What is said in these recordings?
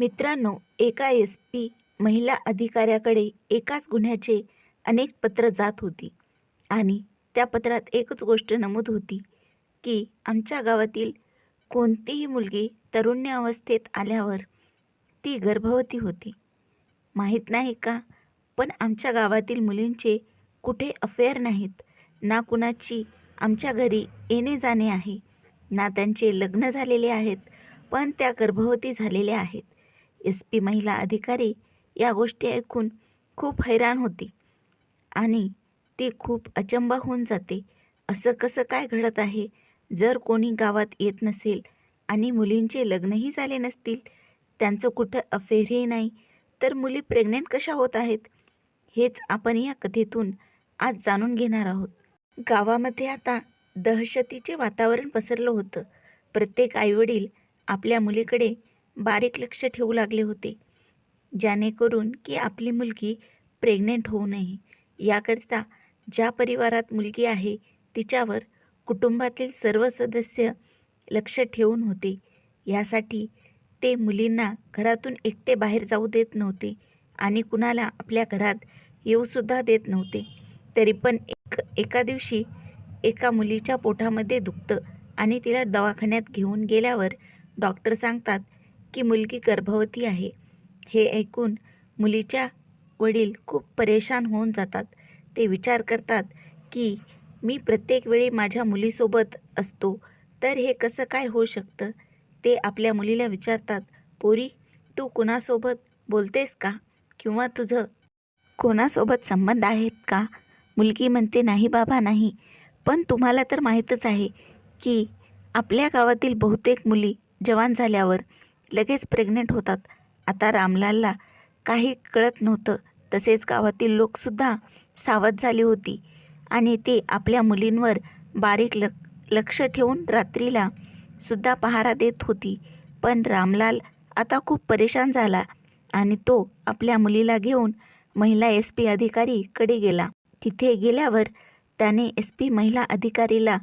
मित्रांनो एका S P महिला अधिकाऱ्याकडे एकाच गुन्ह्याचे अनेक पत्र जात होती आणि त्या पत्रात एकच गोष्ट नमूद होती की आमच्या गावातील कोणतीही मुलगी तरुण्य अवस्थेत आल्यावर ती गर्भवती होती. माहीत नाही का? पण आमच्या गावातील मुलींचे कुठे अफेअर नाहीत ना कुणाची आमच्या घरी येणे जाणे आहे ना त्यांचे लग्न झालेले आहेत पण त्या गर्भवती झालेल्या आहेत. एस पी महिला अधिकारी या गोष्टी ऐकून खूप हैराण होते. आणि ती खूप अचंबा होऊन जाते. असं कसं काय घडत आहे? जर कोणी गावात येत नसेल आणि मुलींचे लग्नही झाले नसतील त्यांचं कुठं अफेअरही नाही तर मुली प्रेग्नेंट कशा होत आहेत? हेच आपण या कथेतून आज जाणून घेणार आहोत. गावामध्ये आता दहशतीचे वातावरण पसरलं होतं. प्रत्येक आईवडील आपल्या मुलीकडे बारीक लक्ष ठेवू लागले होते. जेणेकरून की आपली मुलगी प्रेग्नेंट होऊ नये. याकरिता ज्या परिवारात मुलगी आहे तिच्यावर कुटुंबातील सर्व सदस्य लक्ष ठेवून होते. यासाठी ते मुलींना घरातून एकटे बाहेर जाऊ देत नव्हते आणि कुणाला आपल्या घरात येऊसुद्धा देत नव्हते. तरी पण एक एका दिवशी एका मुलीच्या पोटामध्ये दुखतं आणि तिला दवाखान्यात घेऊन गेल्यावर डॉक्टर सांगतात की मुलगी गर्भवती आहे. हे ऐकून मुलीच्या वडील खूप परेशान होऊन जातात. ते विचार करतात की मी प्रत्येक वेळी माझ्या मुलीसोबत असतो तर हे कसं काय होऊ शकतं? ते आपल्या मुलीला विचारतात पोरी तू कुणासोबत बोलतेस का? किंवा तुझं कोणासोबत संबंध आहेत का? मुलगी म्हणते नाही बाबा नाही. पण तुम्हाला तर माहीतच आहे की आपल्या गावातील बहुतेक मुली जवान झाल्यावर लगेच प्रेग्नेंट होतात. आता रामलालला काही कळत नव्हतं. तसेच गावातील लोकसुद्धा सावध झाली होती. आणि ते आपल्या मुलींवर बारीक लक लक्ष ठेवून रात्रीला सुद्धा पहारा देत होती. पण रामलाल आता खूप परेशान झाला आणि तो आपल्या मुलीला घेऊन महिला एस पी अधिकारीकडे गेला. तिथे गेल्यावर त्याने एस पी महिला अधिकारीला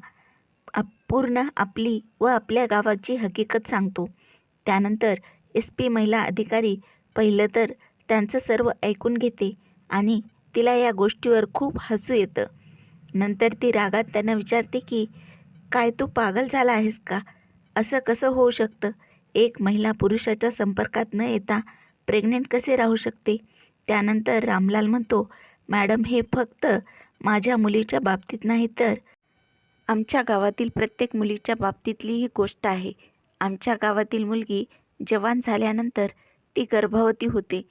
पूर्ण आपली व आपल्या गावाची हकीकत सांगतो. त्यानंतर एस पी महिला अधिकारी पहिलं तर त्यांचं सर्व ऐकून घेते आणि तिला या गोष्टीवर खूप हसू येतं. नंतर ती रागात त्यांना विचारते की काय तू पागल झाला आहेस का? असं कसं होऊ शकतं? एक महिला पुरुषाच्या संपर्कात न येता प्रेग्नेंट कसे राहू शकते? त्यानंतर रामलाल म्हणतो मॅडम हे फक्त माझ्या मुलीच्या बाबतीत नाही तर आमच्या गावातील प्रत्येक मुलीच्या बाबतीतली ही गोष्ट आहे. आमच्या गावातील मुलगी जवान झाल्यानंतर ती गर्भवती होते.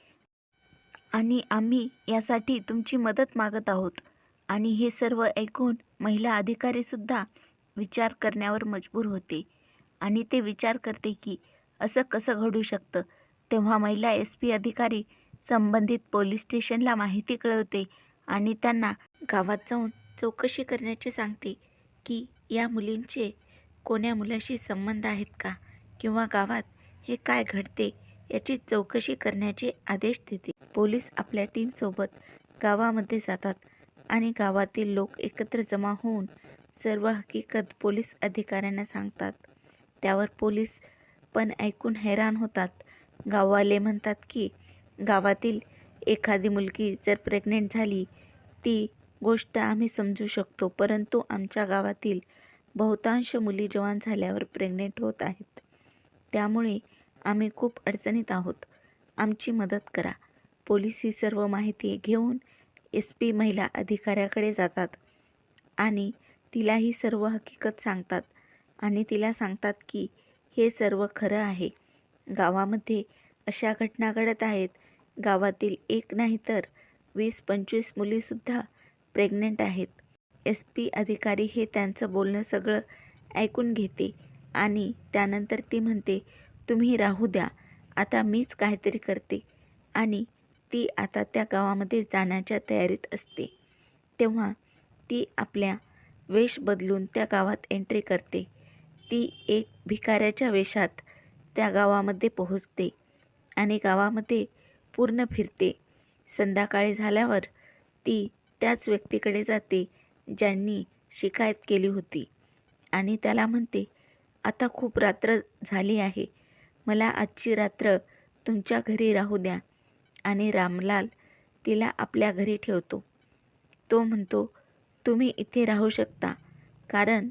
आणि आम्ही यासाठी तुमची मदत मागत आहोत. आणि हे सर्व ऐकून महिला अधिकारीसुद्धा विचार करण्यावर मजबूर होते. आणि ते विचार करते की असं कसं घडू शकतं? तेव्हा महिला एस पी अधिकारी संबंधित पोलीस स्टेशनला माहिती कळवते आणि त्यांना गावात जाऊन चौकशी करण्याचे सांगते की या मुलींचे कोण्या मुलाशी संबंध आहेत का? किंवा गावात हे काय घडते याची चौकशी करण्याचे आदेश देते. पोलीस आपल्या टीमसोबत गावामध्ये जातात आणि गावातील लोक एकत्र जमा होऊन सर्व हकीकत पोलीस अधिकाऱ्यांना सांगतात. त्यावर पोलीस पण ऐकून हैराण होतात. गाववाले म्हणतात की गावातील एखादी मुलगी जर प्रेग्नेंट झाली ती गोष्ट आम्ही समजू शकतो परंतु आमच्या गावातील बहुतांश मुली जवान झाल्यावर प्रेग्नेंट होत आहेत. त्यामुळे आम्ही खूप अडचणीत आहोत. आमची मदत करा. पोलीस ही सर्व माहिती घेऊन एस पी महिला अधिकाऱ्याकडे जातात आणि तिला ही सर्व हकीकत सांगतात आणि तिला सांगतात की हे सर्व खरं आहे. गावामध्ये अशा घटना घडत आहेत. गावातील एक नाही तर वीस पंचवीस मुलीसुद्धा प्रेग्नेंट आहेत. एस पी अधिकारी हे त्यांचं बोलणं सगळं ऐकून घेते आणि त्यानंतर ती म्हणते तुम्ही राहू द्या आता मीच काहीतरी करते. आणि ती आता त्या गावामध्ये जाण्याच्या तयारीत असते. तेव्हा ती आपल्या वेश बदलून त्या गावात एंट्री करते. ती एक भिकाऱ्याच्या वेशात त्या गावामध्ये पोहोचते आणि गावामध्ये पूर्ण फिरते. संध्याकाळी झाल्यावर ती त्याच व्यक्तीकडे जाते ज्यांनी शिकायत केली होती. आणि त्याला म्हणते आता खूप रात्र झाली आहे. मला आजची रात्र तुमच्या घरी राहू द्या. आणि रामलाल तिला आपल्या घरी ठेवतो. तो म्हणतो तुम्ही इथे राहू शकता कारण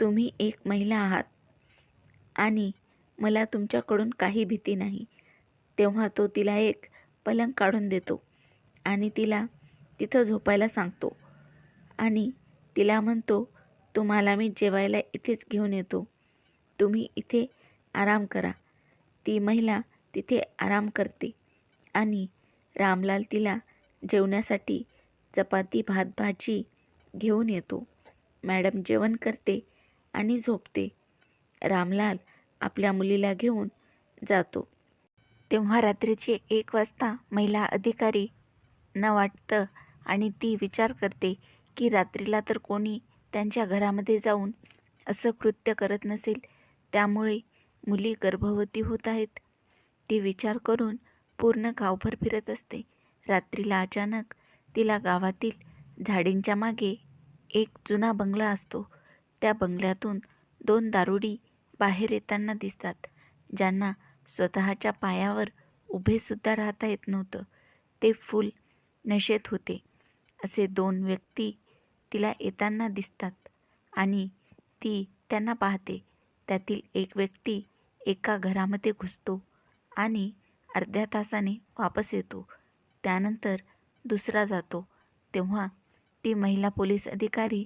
तुम्ही एक महिला आहात. आणि मला तुमच्याकडून काही भीती नाही. तेव्हा तो तिला एक पलंग काढून देतो आणि तिला तिथं झोपायला सांगतो. आणि तिला म्हणतो तुम्हाला मी जेवायला इथेच घेऊन येतो. तुम्ही इथे आराम करा ती महिला तिथे आराम करते आणि रामलाल तिला जेवण्यासाठी चपाती भात भाजी घेऊन येतो. मॅडम जेवण करते आणि झोपते. रामलाल आपल्या मुलीला घेऊन जातो. तेव्हा रात्रीचे एक वाजता महिला अधिकारी न वाटतं आणि ती विचार करते की रात्रीला तर कोणी त्यांच्या घरामध्ये जाऊन असं कृत्य करत नसेल त्यामुळे मुली गर्भवती होत आहेत. ती विचार करून पूर्ण गावभर फिरत असते. रात्रीला अचानक तिला गावातील झाडींच्या मागे एक जुना बंगला असतो. त्या बंगल्यातून दोन दारुडी बाहेर येताना दिसतात ज्यांना स्वतःच्या पायावर उभेसुद्धा राहता येत नव्हतं. ते फुल नशेत होते. असे दोन व्यक्ती तिला येताना दिसतात आणि ती त्यांना पाहते. त्यातील एक व्यक्ती एका घरामध्ये घुसतो आणि अर्ध्या तासाने वापस येतो. त्यानंतर दुसरा जातो. तेव्हा ती महिला पोलीस अधिकारी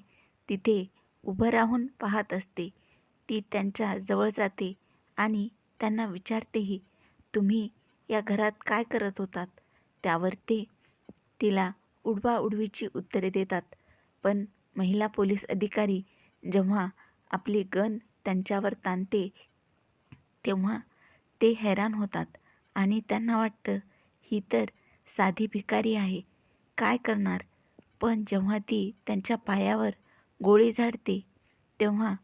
तिथे उभं राहून पाहत असते. ती त्यांच्या जवळ जाते आणि त्यांना विचारतेही तुम्ही या घरात काय करत होतात? त्यावर ते तिला उडवाउडवीची उत्तरे देतात. पण महिला पोलीस अधिकारी जेव्हा आपली गन त्यांच्यावर ताणते तेव्हा ते हैराण होतात आणि त्यांना वाटतं ही तर साधी भिकारी आहे. काय करणार? पण जेव्हा ती त्यांच्या पायावर गोळी झाडते तेव्हा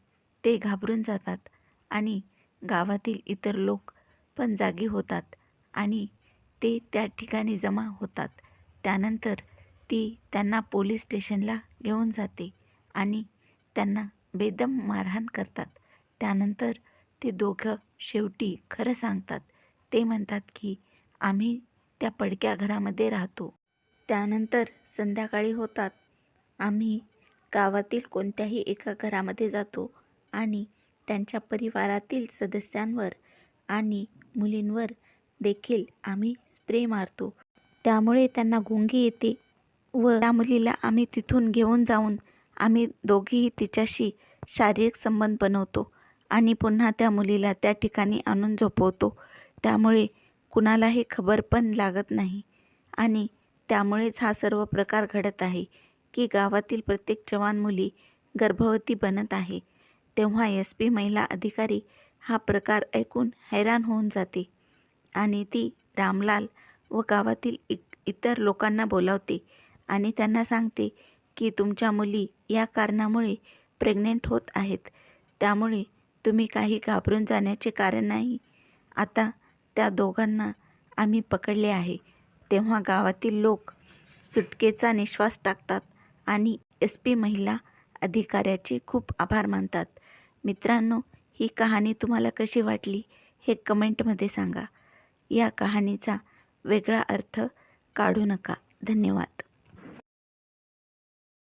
ते घाबरून जातात आणि गावातील इतर लोक पण जागी होतात आणि ते त्या ठिकाणी जमा होतात. त्यानंतर ती त्यांना पोलीस स्टेशनला घेऊन जाते आणि त्यांना बेदम मारहाण करतात. त्यानंतर ते दोघं शेवटी खरं सांगतात. ते म्हणतात की आम्ही त्या पडक्या घरामध्ये राहतो. त्यानंतर संध्याकाळी होतात. आम्ही गावातील कोणत्याही एका घरामध्ये जातो आणि त्यांच्या परिवारातील सदस्यांवर आणि मुलींवर देखील आम्ही स्प्रे मारतो. त्यामुळे त्यांना गुंगी येते व त्या मुलीला आम्ही तिथून घेऊन जाऊन आम्ही दोघीही तिच्याशी शारीरिक संबंध बनवतो आणि पुन्हा त्या मुलीला त्या ठिकाणी आणून झोपवतो. त्यामुळे कुणालाही खबर पण लागत नाही आणि त्यामुळेच हा सर्व प्रकार घडत आहे की गावातील प्रत्येक जवान मुली गर्भवती बनत आहे. तेव्हा एस पी महिला अधिकारी हा प्रकार ऐकून हैराण होऊन जाते आणि ती रामलाल व गावातील इ इतर लोकांना बोलावते आणि त्यांना सांगते की तुमच्या मुली या कारणामुळे प्रेग्नेंट होत आहेत. त्यामुळे तुम्ही काही घाबरून जाण्याचे कारण नाही. आता त्या दोघांना आम्ही पकडले आहे. तेव्हा गावातील लोक सुटकेचा निश्वास टाकतात आणि एस पी महिला अधिकाऱ्याचे खूप आभार मानतात. मित्रांनो ही कहाणी तुम्हाला कशी वाटली हे कमेंटमध्ये सांगा. या कहाणीचा वेगळा अर्थ काढू नका. धन्यवाद.